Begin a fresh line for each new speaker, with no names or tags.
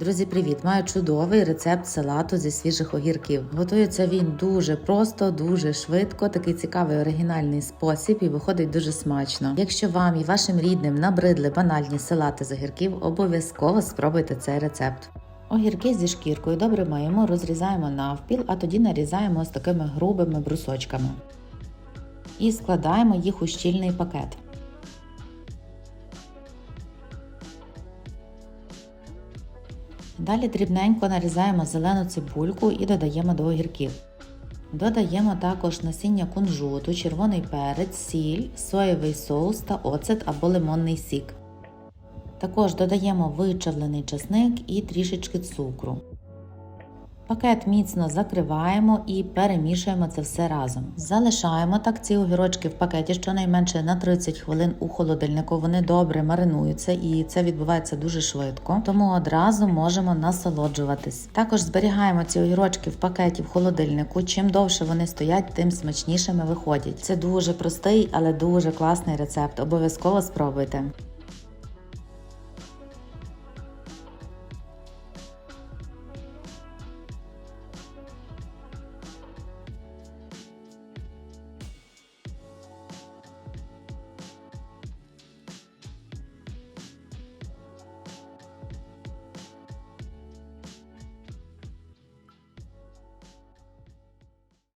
Друзі, привіт! Маю чудовий рецепт салату зі свіжих огірків. Готується він дуже просто, дуже швидко, такий цікавий оригінальний спосіб і виходить дуже смачно. Якщо вам і вашим рідним набридли банальні салати з огірків, обов'язково спробуйте цей рецепт. Огірки зі шкіркою добре миємо, розрізаємо навпіл, а тоді нарізаємо ось такими грубими брусочками. І складаємо їх у щільний пакет. Далі дрібненько нарізаємо зелену цибульку і додаємо до огірків. Додаємо також насіння кунжуту, червоний перець, сіль, соєвий соус та оцет або лимонний сік. Також додаємо вичавлений часник і трішечки цукру. Пакет міцно закриваємо і перемішуємо це все разом. Залишаємо так ці огірочки в пакеті щонайменше на 30 хвилин у холодильнику. Вони добре маринуються і це відбувається дуже швидко, тому одразу можемо насолоджуватись. Також зберігаємо ці огірочки в пакеті в холодильнику. Чим довше вони стоять, тим смачнішими виходять. Це дуже простий, але дуже класний рецепт. Обов'язково спробуйте.